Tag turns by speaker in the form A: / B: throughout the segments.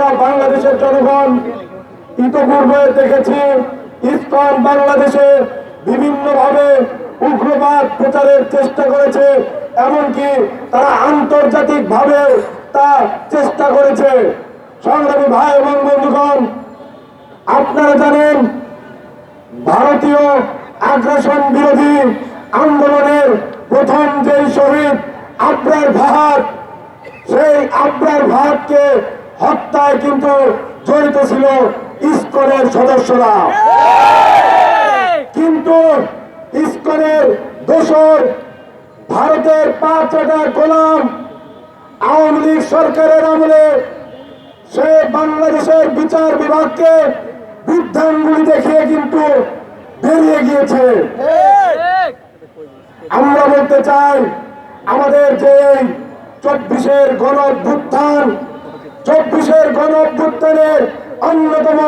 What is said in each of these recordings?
A: আমরা বাংলাদেশের জনগণ ইতপূর্বে দেখেছি ইসকন বাংলাদেশে বিভিন্নভাবে উগ্রবাদ প্রচারের চেষ্টা করেছে, এমনকি তারা আন্তর্জাতিক ভাবে তা চেষ্টা করেছে। সংগ্রামী ভাই এবং বন্ধুগণ, আপনারা জানেন ভারতীয় আগ্রাসন বিরোধী আন্দোলনের প্রথম যেই শহীদ আব্রার ভাত সেই আব্রার ভাতকে হত্যায় কিন্তু জড়িত ছিল ইস্কনের সদস্যরা। কিন্তু ইস্কনের দোষর ভারতের পাঁচটা গোলাম আওয়ামী লীগ সরকারের আমলে সে বাংলাদেশের বিচার বিভাগকে বৃদ্ধাঙ্গুলি দেখিয়ে কিন্তু বেরিয়ে গিয়েছে। আমরা বলতে চাই, আমাদের যে চব্বিশের গণ চব্বিশের গণ অভ্যুত্থানের অন্যতম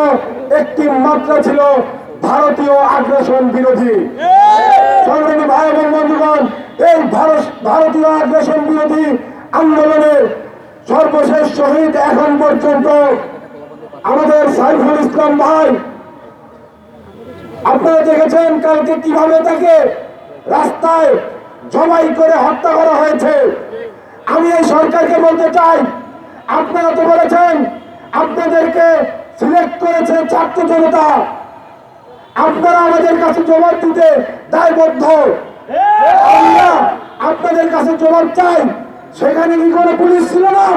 A: একটি মাত্রা ছিল ভারতীয় আগ্রাসন বিরোধী। সংগ্রামী ভাই এবং বন্ধুগণ, এই ভারত ভারতীয় আগ্রাসন বিরোধী আন্দোলনের সর্বশেষ শহীদ এখন পর্যন্ত আমাদের সাইফুল ইসলাম ভাই, আপনারা দেখেছেন কালকে কীভাবে তাকে রাস্তায় জমাই করে হত্যা করা হয়েছে। আমি এই সরকারকে বলতে চাই আপনারা তো বলেছেন আপনাদেরকে সিলেক্ট করেছে ছাত্র জনতা। আপনারা আমাদের কাছে জবাব দিতে দায়বদ্ধ। আমরা আপনাদের কাছে জবাব চাই। সেখানে কি কোনো পুলিশ ছিল না?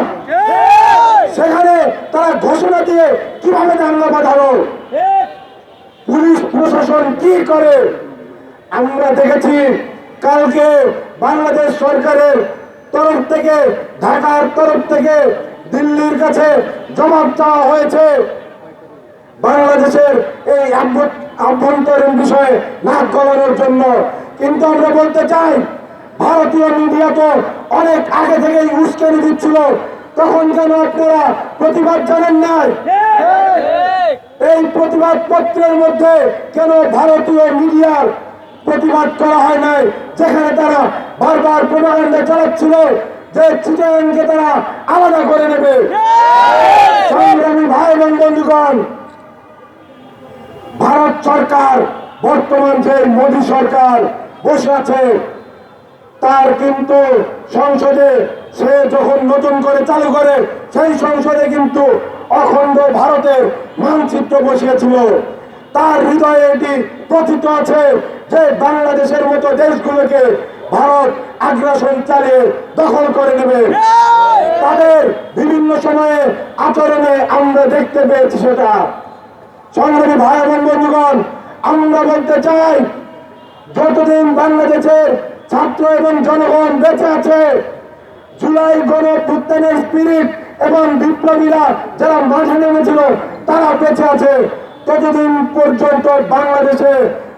A: সেখানে তারা ঘোষণা দিয়ে কীভাবে দাঙ্গা বাঁধালো পুলিশ প্রশাসন কি করে? আমরা দেখেছি কালকে বাংলাদেশ সরকারের তরফ থেকে, ঢাকার তরফ থেকে দিল্লির কাছে জবাব চাওয়া হয়েছে। বাংলাদেশের এই আভ্যন্তরীণ বিষয়ে নাক গলানোর জন্য। কিন্তু আমরা বলতে চাই, ভারতীয় মিডিয়া তো অনেক আগে থেকেই উস্কানি দিচ্ছিল। তখন কেন আপনারা প্রতিবাদ জানেন নাই? এই প্রতিবাদ পত্রের মধ্যে কেন ভারতীয় মিডিয়ার প্রতিবাদ করা হয় নাই? যেখানে তারা বারবার প্রমাণে চালাচ্ছিল। যে চিটাঙ্গে তারা আলাদা করে নেবে। সংগ্রামী ভাই এবং বন্ধুগণ, ভারত সরকার, বর্তমান যে মোদী সরকার বসে আছে, তার কিন্তু সংসদে সে যখন নতুন করে চালু করে, সেই সংসদে কিন্তু অখণ্ড ভারতের মানচিত্র বসিয়েছিল। তার হৃদয়ে এটি কথিত আছে যে বাংলাদেশের মতো দেশগুলোকে ভারত আগ্রাসন চালিয়ে দখল করে নেবে। তাদের বিভিন্ন সময়ে আচরণে আমরা দেখতে পেয়েছি সেটা। সংগ্রামী ভাই এবং বন্ধুগণ, আমরা বলতে চাই, যতদিন বাংলাদেশের ছাত্র এবং জনগণ বেঁচে আছে, জুলাই গণ অভ্যুত্থানের স্পিরিট এবং বিপ্লবীরা যারা মাঠে নেমেছিল, তারা বেঁচে আছে। ততদিন পর্যন্ত বাংলাদেশে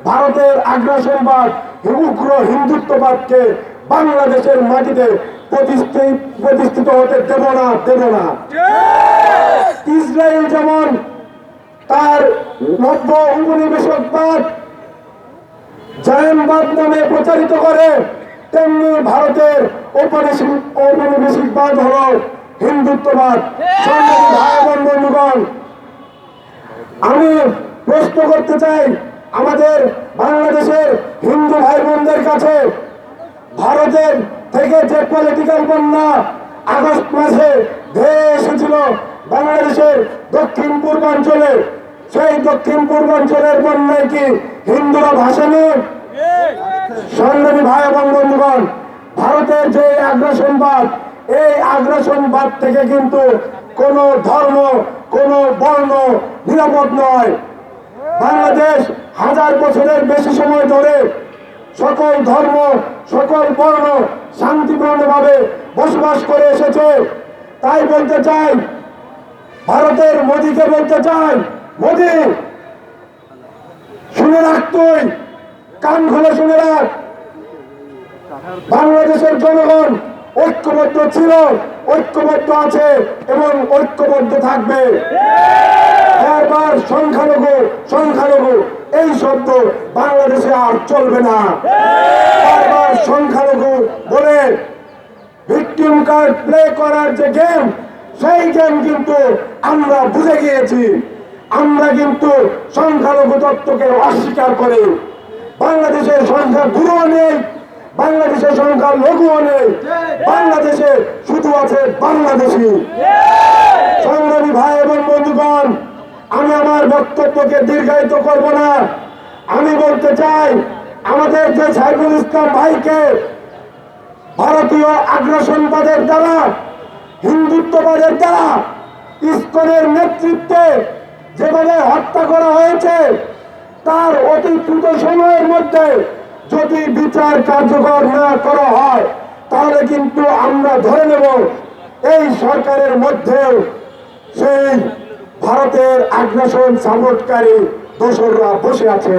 A: ভারতের আগ্রাসনবাদ উগ্র হিন্দুত্ববাদকে বাংলাদেশের মাটিতে প্রতিষ্ঠিত হতে দেব না দেব না। ইসরায়েল যেমন তার নব্য উপনিবেশকবাদ জায়নবাদ নামে প্রচারিত করে, তেমনি ভারতের ঔপনিবেশিক, ঔপনিবেশিকবাদ হল হিন্দুত্ববাদ। বন্ধুগণ, আমি প্রশ্ন করতে চাই, আমাদের বাংলাদেশের হিন্দু ভাই বোনদের কাছে ভারতের থেকে যে পলিটিক্যাল বন্যা আগস্ট মাসে ধেয়ে এসেছিল বাংলাদেশের দক্ষিণ পূর্বাঞ্চলে, সেই দক্ষিণ পূর্বাঞ্চলের বন্যায় কি হিন্দুরা ভাসেনি? সংগ্রামী ভাই এবং বন্ধুগণ, ভারতের যে আগ্রাসনবাদ, এই আগ্রাসনবাদ থেকে কিন্তু কোন ধর্ম, কোন বর্ণ নিরাপদ নয়। বাংলাদেশ হাজার বছরের বেশি সময় ধরে সকল ধর্ম, সকল বর্ণ শান্তিপূর্ণভাবে বসবাস করে এসেছে। তাই বলতে চাই, ভারতের মোদীকে বলতে চাই, মোদী, শুনে রাখ তুই, কান খুলে শুনে রাখ। বাংলাদেশের জনগণ ঐক্যবদ্ধ ছিল, ঐক্যবদ্ধ আছে এবং ঐক্যবদ্ধ থাকবে। বারবার সংখ্যালঘু সংখ্যালঘু, এই শব্দ বাংলাদেশে আর চলবে না। বারবার সংখ্যালঘু বলে ভিকটিম কার্ড প্লে করার যে গেম, সেই গেম কিন্তু আমরা বুঝে গিয়েছি। আমরা কিন্তু সংখ্যালঘু তত্ত্বকে অস্বীকার করি। বাংলাদেশের সংখ্যা গুরুও নেই, বাংলাদেশের সংখ্যা লঘুও নেই, বাংলাদেশে শুধু আছে বাংলাদেশি। সংগ্রামী ভাই এবং বন্ধুগণ আমি আমার বক্তব্যকে দীর্ঘায়িত করব না। আমি বলতে চাই, আমাদের যে সাইফুল ইসলাম ভাইকে ভারতীয় আগ্রাসনবাদের দ্বারা, হিন্দুত্ববাদের দ্বারা ইস্কনের নেতৃত্বে যেভাবে হত্যা করা হয়েছে, তার অতি দ্রুত সময়ের মধ্যে যদি বিচার কার্যকর না করা হয়, তাহলে কিন্তু আমরা ধরে নেব, এই সরকারের মধ্যেও সেই ভারতের আগ্রাসন সাপোর্টকারী দোসররা বসে আছে।